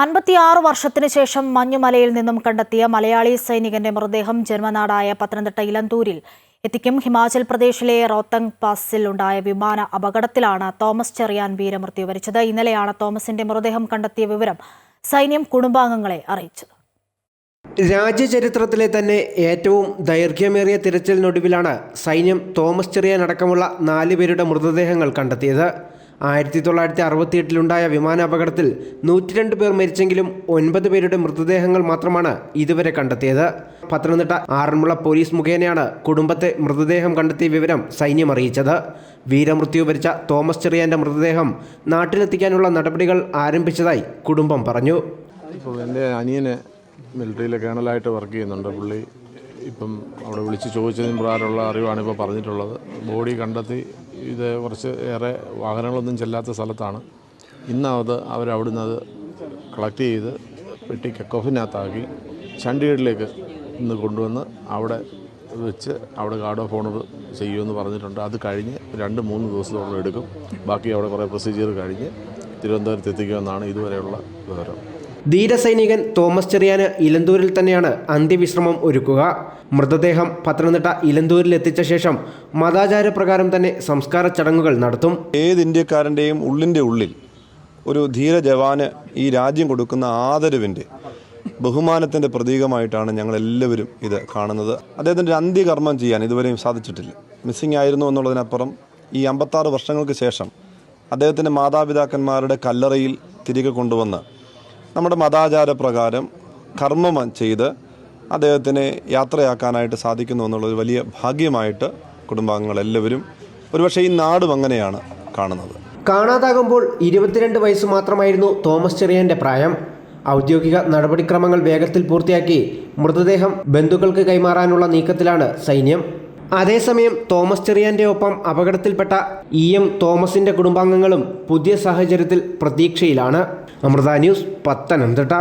അൻപത്തിയാറ് വർഷത്തിന് ശേഷം മഞ്ഞുമലയിൽ നിന്നും കണ്ടെത്തിയ മലയാളി സൈനികന്റെ മൃതദേഹം ജന്മനാടായ പത്തനംതിട്ട ഇലന്തൂരിൽ എത്തിക്കും. ഹിമാചൽ പ്രദേശിലെ റോത്തങ് പാസിൽ ഉണ്ടായ വിമാന അപകടത്തിലാണ് തോമസ് ചെറിയാൻ വീരമൃത്യു വരിച്ചത്. ഇന്നലെയാണ് തോമസിന്റെ മൃതദേഹം കണ്ടെത്തിയ വിവരം സൈന്യം കുടുംബാംഗങ്ങളെ അറിയിച്ചത്. രാജ്യചരിത്രത്തിലെ തന്നെ ഏറ്റവും ദൈർഘ്യമേറിയ തിരച്ചിലിനൊടുവിലാണ് സൈന്യം തോമസ് ചെറിയാൻ അടക്കമുള്ള നാല് പേരുടെ മൃതദേഹങ്ങൾ കണ്ടെത്തിയത്. ആയിരത്തി തൊള്ളായിരത്തി അറുപത്തി എട്ടിലുണ്ടായ വിമാനാപകടത്തിൽ നൂറ്റിരണ്ട് പേർ മരിച്ചെങ്കിലും ഒൻപത് പേരുടെ മൃതദേഹങ്ങൾ മാത്രമാണ് ഇതുവരെ കണ്ടെത്തിയത്. പത്തനംതിട്ട ആറന്മുള പോലീസ് മുഖേനയാണ് കുടുംബത്തെ മൃതദേഹം കണ്ടെത്തിയ വിവരം സൈന്യം അറിയിച്ചത്. വീരമൃത്യു വരിച്ച തോമസ് ചെറിയാന്റെ മൃതദേഹം നാട്ടിലെത്തിക്കാനുള്ള നടപടികൾ ആരംഭിച്ചതായി കുടുംബം പറഞ്ഞു. എന്റെ അനിയന് മിലിറ്ററിയിലെ കേണലായിട്ട് വർക്ക് ചെയ്യുന്നുണ്ട്. പുള്ളി ഇപ്പം അവിടെ വിളിച്ച് ചോദിച്ചതിന് പ്രകാരമുള്ള അറിവാണ് ഇപ്പോൾ പറഞ്ഞിട്ടുള്ളത്. ബോഡി കണ്ടെത്തി ഇത് കുറച്ച് ഏറെ വാഹനങ്ങളൊന്നും ചെല്ലാത്ത സ്ഥലത്താണ്. ഇന്ന് അത് അവരവിടുന്ന് അത് കളക്ട് ചെയ്ത് പെട്ടി കക്കോഫിനകത്താക്കി ചണ്ഡീഗഡിലേക്ക് ഇന്ന് കൊണ്ടുവന്ന് അവിടെ വെച്ച് അവിടെ ഗാർഡ് ഓഫ് ഓണർ ചെയ്യുമെന്ന് പറഞ്ഞിട്ടുണ്ട്. അത് കഴിഞ്ഞ് രണ്ട് മൂന്ന് ദിവസത്തോളം എടുക്കും. ബാക്കി അവിടെ കുറേ പ്രൊസീജിയർ കഴിഞ്ഞ് തിരുവനന്തപുരത്ത് എത്തിക്കുമെന്നാണ് ഇതുവരെയുള്ള വിവരം. ധീരസൈനികൻ തോമസ് ചെറിയാന് ഇലന്തൂരിൽ തന്നെയാണ് അന്ത്യവിശ്രമം ഒരുക്കുക. മൃതദേഹം പത്തനംതിട്ട ഇലന്തൂരിൽ എത്തിച്ച ശേഷം മതാചാരപ്രകാരം തന്നെ സംസ്കാര ചടങ്ങുകൾ നടത്തും. ഏത് ഇന്ത്യക്കാരന്റെയും ഉള്ളിന്റെ ഉള്ളിൽ ഒരു ധീര ജവാന് ഈ രാജ്യം കൊടുക്കുന്ന ആദരവിന്റെ ബഹുമാനത്തിന്റെ പ്രതീകമായിട്ടാണ് ഞങ്ങൾ എല്ലാവരും ഇത് കാണുന്നത്. അദ്ദേഹത്തിന്റെ അന്ത്യകർമ്മം ചെയ്യാൻ ഇതുവരെയും സാധിച്ചിട്ടില്ല. മിസ്സിംഗ് ആയിരുന്നു എന്നുള്ളതിനപ്പുറം ഈ അമ്പത്താറ് വർഷങ്ങൾക്ക് ശേഷം അദ്ദേഹത്തിന്റെ മാതാപിതാക്കന്മാരുടെ കല്ലറയിൽ തിരികെ കൊണ്ടുവന്ന് നമ്മുടെ മതാചാര പ്രകാരം കർമ്മം ചെയ്ത് അദ്ദേഹത്തിനെ യാത്രയാക്കാനായിട്ട് സാധിക്കുന്നു എന്നുള്ളത് വലിയ ഭാഗ്യമായിട്ട് കുടുംബാംഗങ്ങൾ എല്ലാവരും ഒരുപക്ഷെ ഈ നാടും അങ്ങനെയാണ് കാണുന്നത്. കാണാതാകുമ്പോൾ ഇരുപത്തിരണ്ട് വയസ്സ് മാത്രമായിരുന്നു തോമസ് ചെറിയാന്റെ പ്രായം. ഔദ്യോഗിക നടപടിക്രമങ്ങൾ വേഗത്തിൽ പൂർത്തിയാക്കി മൃതദേഹം ബന്ധുക്കൾക്ക് കൈമാറാനുള്ള നീക്കത്തിലാണ് സൈന്യം. അതേസമയം തോമസ് ചെറിയാന്റെ ഒപ്പം അപകടത്തിൽപ്പെട്ട ഇ എം തോമസിന്റെ കുടുംബാംഗങ്ങളും പുതിയ സാഹചര്യത്തിൽ പ്രതീക്ഷയിലാണ്. അമൃത ന്യൂസ് പത്തനംതിട്ട.